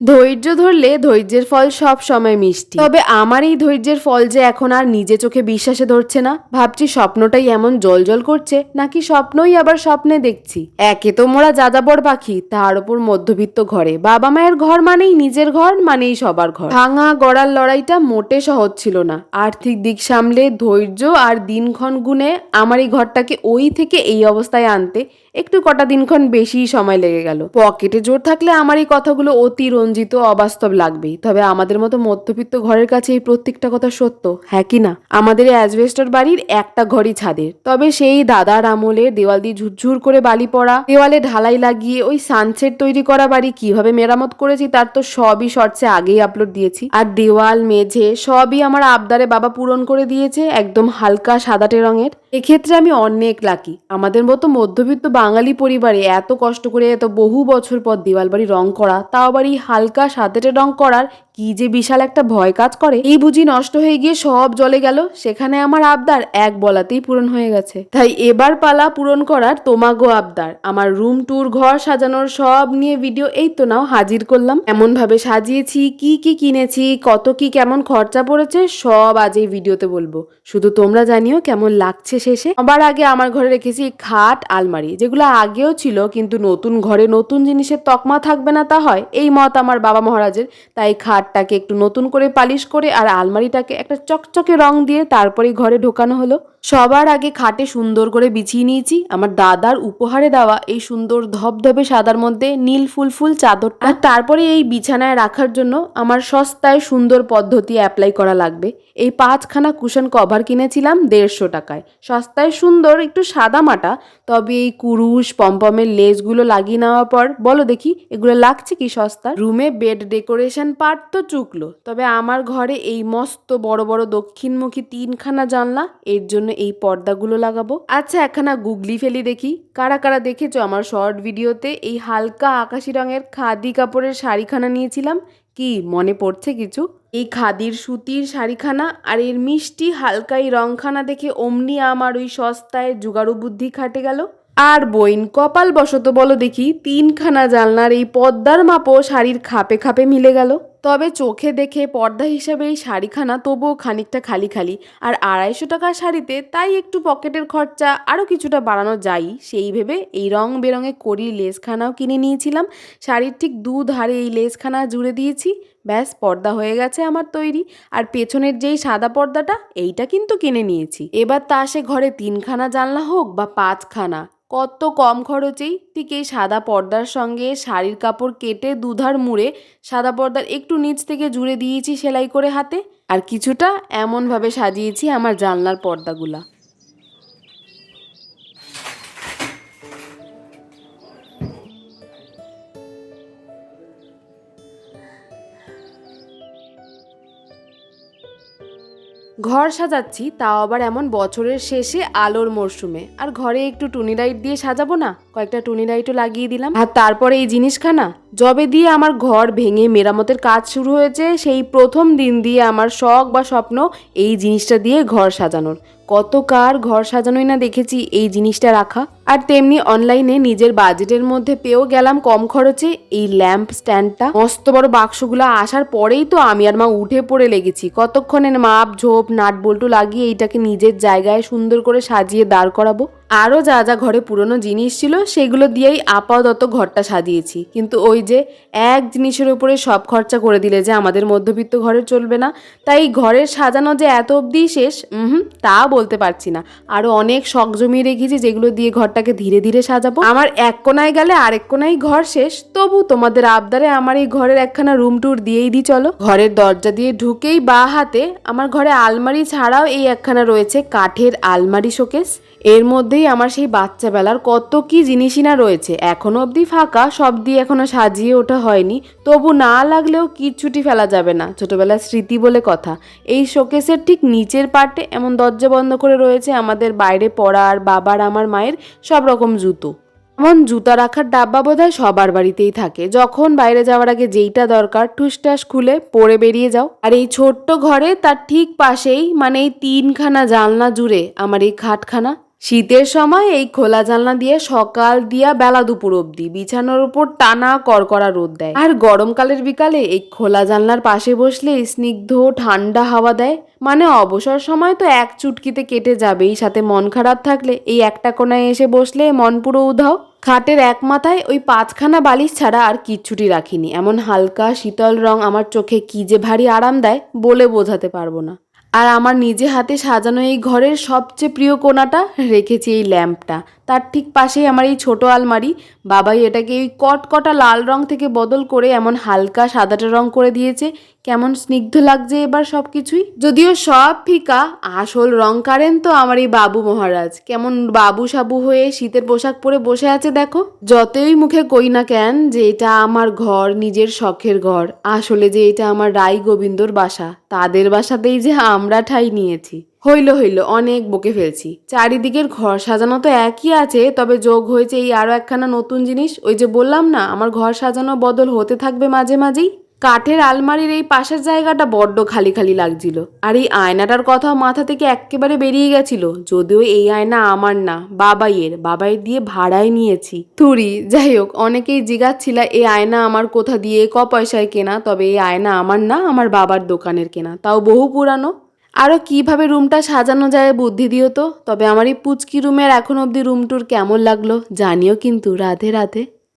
ধৈর্য ধরলে ধৈর্যের ফল সব সময় মিষ্টি। তবে আমার এই ধৈর্যের ফল যে এখন আর নিজে চোখে বিশ্বাসে ধরছে না। ভাবছি স্বপ্নটাই এমন জল জল করছে, নাকি স্বপ্নই আবার স্বপ্নে দেখছি। একে তো মোরা যাযাবর পাখি তার উপর মধ্যবিত্ত ঘরে। বাবা মায়ের ঘর মানেই নিজের ঘর, মানেই সবার ঘর। ভাঙা গড়ার লড়াইটা মোটে সহজ ছিল না। আর্থিক দিক সামলে ধৈর্য আর দিনক্ষণ গুনে আমার এই ঘরটাকে ওই থেকে এই অবস্থায় আনতে একটু কটা দিনক্ষণ বেশি সময় লেগে গেল। পকেটে জোর থাকলে আমার এই কথাগুলো অতি রঞ্জিত অবাস্তব লাগবেই। তবে আমাদের মতো মধ্যবিত্ত ঘরের কাছে এই প্রত্যেকটা কথা সত্য হ্যাঁ কি না? আমাদের অ্যাজবেস্টর বাড়ির একটা ঘরই ছাদের। তবে সেই দাদার আমলে দেওয়াল দিয়ে ঝুরঝুর করে বালি পড়া, দেওয়ালে ঢালাই লাগিয়ে ওই সানসেট তৈরি করা বাড়ি কীভাবে মেরামত করেছি তার তো সবই শর্টসে আগেই আপলোড দিয়েছি। আর দেওয়াল, মেঝে সবই আমার আবদারে বাবা পূরণ করে দিয়েছে একদম হালকা সাদাটে রঙের। এক্ষেত্রে আমি অনেক লাকি আমাদের মতো মধ্যবিত্ত বাঙালি পরিবারে এত কষ্ট করে এত বহু বছর পর দেওয়াল বাড়ি রং করা, তাও আবার এই হালকা সাদাটে রং করার কি যে বিশাল একটা ভয় কাজ করে। এই বুঝি নষ্ট হয়ে গিয়ে সব জলে গেল? সেখানে আমার আবদার এক বলাতেই পূরণ হয়ে গেছে। তাই এবার পালা পূরণ করার তোমাগো আবদার। আমার রুম ট্যুর ঘর সাজানোর সব নিয়ে ভিডিও এই তো নাও, হাজির করলাম। এমন ভাবে সাজিয়েছি, কি কি কিনেছি, কত কি কেমন খরচা পড়েছে, সব আজ এই ভিডিওতে বলব। শুধু তোমরা জানিও কেমন লাগছে শেষে। আবার আগে আমার ঘরে রেখেছি খাট, আলমারি, যেগুলো আগেও ছিল, কিন্তু নতুন ঘরে নতুন জিনিসের তকমা থাকবে না তা হয়। এই মত আমার বাবা মহারাজের, তাই খাটটাকে একটু নতুন করে পালিশ করে আর আলমারিটাকে একটা চকচকে রং দিয়ে তারপরেই ঘরে ঢোকানো হলো। সবার আগে খাটে সুন্দর করে বিছিয়ে নিয়েছি। আমার দাদার উপহারে দেওয়া এই সুন্দর ধবধবে সাদার মধ্যে নীল ফুল ফুল চাদরটা। তারপরে এই বিছানায় রাখার জন্য আমার সস্তায় সুন্দর পদ্ধতি অ্যাপ্লাই করা লাগবে। এই পাঁচখানা কুশন কভার কিনেছিলাম দেড়শো টাকায়। সস্তায় সুন্দর একটু সাদা মাটা, তবে এই কুরুশ, পম্পমের লেসগুলো লাগিয়ে নেওয়ার পর, বলো দেখি এগুলো লাগছে কি সস্তা রুমে বেড ডেকোরেশন পার্ট তো চুকলো, তবে আমার ঘরে এই মস্ত বড় বড় দক্ষিণমুখী তিনখানা জানলা, এর জন্য এই পর্দাগুলো লাগাবো। আচ্ছা একখানা গুগলি ফেলি দেখি। কারা কারা দেখেছ আমার শর্ট ভিডিওতে? এই হালকা আকাশি রঙের খাদি কাপড়ের শাড়িখানা নিয়েছিলাম। কি, মনে পড়ছে কিছু? এই খাদির সুতির শাড়িখানা আর এর মিষ্টি হালকা এই রংখানা দেখে অমনি আমার ওই সস্তায় জুগাড়ু বুদ্ধি খাটে গেল। আর বইন কপাল বশত বলো দেখি, তিনখানা জানলার এই পর্দার মাপও শাড়ির খাপে খাপে মিলে গেল। তবে চোখে দেখে পর্দা হিসাবে এই শাড়িখানা তবুও খানিকটা খালি খালি। আর আড়াইশো টাকার শাড়িতে তাই একটু পকেটের খরচা আরও কিছুটা বাড়ানো যায়। সেই ভেবে এই রং বেরঙে করির লেসখানাও কিনে নিয়েছিলাম। শাড়ির ঠিক দু ধারে এই লেসখানা জুড়ে দিয়েছি। ব্যাস, পর্দা হয়ে গেছে আমার তৈরি। আর পেছনের যেই সাদা পর্দাটা, এইটা কিন্তু কিনে নিয়েছি। এবার তা সে ঘরে তিনখানা জানলা হোক বা পাঁচখানা কত কম খরচেই ঠিক এই সাদা পর্দার সঙ্গে শাড়ির কাপড় কেটে দুধার মুড়ে সাদা পর্দার একটু নিচ থেকে জুড়ে দিয়েছি সেলাই করে হাতে। আর কিছুটা এমনভাবে সাজিয়েছি আমার জানলার পর্দাগুলা। ঘর সাজাচ্ছি, তাও আবার এমন বছরের শেষে আলোর মরশুমে। আর ঘরে একটু টুনি লাইট দিয়ে সাজাবো না? কয়েকটা টুনি লাইটও লাগিয়ে দিলাম। আর তারপরে এই জিনিসখানা জবে দিয়ে আমার ঘর ভেঙে মেরামতের কাজ শুরু হয়েছে, সেই প্রথম দিন দিয়ে আমার শখ বা স্বপ্ন এই জিনিসটা দিয়ে ঘর সাজানোর। কত কার ঘর সাজানোই না দেখেছি এই জিনিসটা রাখা। আর তেমনি অনলাইনে নিজের বাজেটের মধ্যে পেয়েও গেলাম কম খরচে এই ল্যাম্প স্ট্যান্ডটা। মস্ত বড় বাক্সগুলো আসার পরেই তো আমি আর মা উঠে পড়ে লেগেছি। কতক্ষণের মাপ, ঝোপ, নাট, বল্টু লাগিয়ে এইটাকে নিজের জায়গায় সুন্দর করে সাজিয়ে দাঁড় করাবো। আরও যা যা ঘরে পুরনো জিনিস ছিল সেগুলো দিয়েই আপাতত ঘরটা সাজিয়েছি। কিন্তু ওই যে এক জিনিসের উপরে সব খরচা করে দিলে যে আমাদের মধ্যবিত্ত ঘরে চলবে না, তাই ঘরের সাজানো যে এত অবধি শেষ হুম তা বলতে পারছি না। আরও অনেক শখ জমিয়ে রেখেছি যেগুলো দিয়ে ঘরটাকে ধীরে ধীরে সাজাবো। আমার এক কোনায় গেলে আরেক কোনায় ঘর শেষ, তবু তোমাদের আবদারে আমার এই ঘরের একখানা রুম ট্যুর দিয়েই দিই চলো। ঘরের দরজা দিয়ে ঢুকেই বা হাতে আমার ঘরে আলমারি ছাড়াও এই একখানা রয়েছে কাঠের আলমারি শোকেস এর মধ্যেই আমার সেই বাচ্চাবেলার কত কি জিনিসই না রয়েছে। এখনও অবধি ফাঁকা, সব দিয়ে এখনও সাজিয়ে ওঠা হয়নি। তবু না লাগলেও কিচ্ছুটি ফেলা যাবে না, ছোটবেলার স্মৃতি বলে কথা। এই শোকেসের ঠিক নিচের পার্টে এমন দরজা বন্ধ করে রয়েছে আমাদের বাইরে পড়ার বাবার, আমার মায়ের সব রকম জুতো। এমন জুতা রাখার ডাব্বা বোধহয় সবার বাড়িতেই থাকে। যখন বাইরে যাওয়ার আগে যেইটা দরকার ঠুসটাস খুলে পরে বেরিয়ে যাও। আর এই ছোট্ট ঘরে তার ঠিক পাশেই মানে এই তিনখানা জানলা জুড়ে, আমার এই খাটখানা শীতের সময় এই খোলা জানলা দিয়ে সকাল দিয়া বেলা দুপুর অবধি বিছানার উপর টানা করকরা রোদ দেয়। আর গরমকালের বিকালে এই খোলা জানলার পাশে বসলে স্নিগ্ধ, ঠান্ডা হাওয়া দেয়। মানে অবসর সময় তো এক চুটকিতে কেটে যাবেই, সাথে মন খারাপ থাকলে এই একটা কোনায় এসে বসলে মন পুরো উধাও। খাটের এক মাথায় ওই পাঁচখানা বালিশ ছাড়া আর কিচ্ছুটি রাখিনি। এমন হালকা শীতল রং আমার চোখে কি যে ভারী আরাম দেয় বলে বোঝাতে পারব না। আর আমার নিজে হাতে সাজানো এই ঘরের সবচেয়ে প্রিয় কোনাটা রেখেছি এই ল্যাম্পটা। তার ঠিক পাশেই আমার এই ছোট আলমারি। বাবাই এটাকে এই কটকটা লাল রং থেকে বদল করে এমন হালকা সাদাটা রং করে দিয়েছে। কেমন স্নিগ্ধ লাগছে এবার সব কিছুই যদিও সব ফিকা, আসল রং কারেন তো আমার এই বাবু মহারাজ। কেমন বাবু সাবু হয়ে শীতের পোশাক পরে বসে আছে দেখো। যতই মুখে কই না কেন যে এটা আমার ঘর, নিজের শখের ঘর। আসলে যে এটা আমার রাই গোবিন্দর বাসা, তাদের বাসাতেই যে আমরা ঠাই নিয়েছি। হইল হইল, অনেক বকে ফেলছি। চারিদিকের ঘর সাজানো তো একই আছে, তবে যোগ হয়েছে এই আরও একখানা নতুন জিনিস। ওই যে বললাম না, আমার ঘর সাজানো বদল হতে থাকবে মাঝে মাঝেই। কাঠের আলমারির এই পাশের জায়গাটা বড্ড খালি খালি লাগছিল। আর এই আয়নাটার কথা মাথা থেকে একেবারে বেরিয়ে গেছিল। যদিও এই আয়না আমার না, বাবাইয়ের। বাবাইয়ের দিয়ে ভাড়ায় নিয়েছি। থুরি, যাই হোক, অনেকেই জিগাচ্ছিল এই আয়না আমার কোথা দিয়ে, ক পয়সায় কেনা? তবে এই আয়না আমার না, আমার বাবার দোকানের কেনা। তাও বহু পুরানো। আরও কীভাবে রুমটা সাজানো যায় বুদ্ধি দিও তো? তবে আমার এই পুচকি রুমের এখন অবধি রুম টুর কেমন লাগল জানিও কিন্তু রাধে রাধে।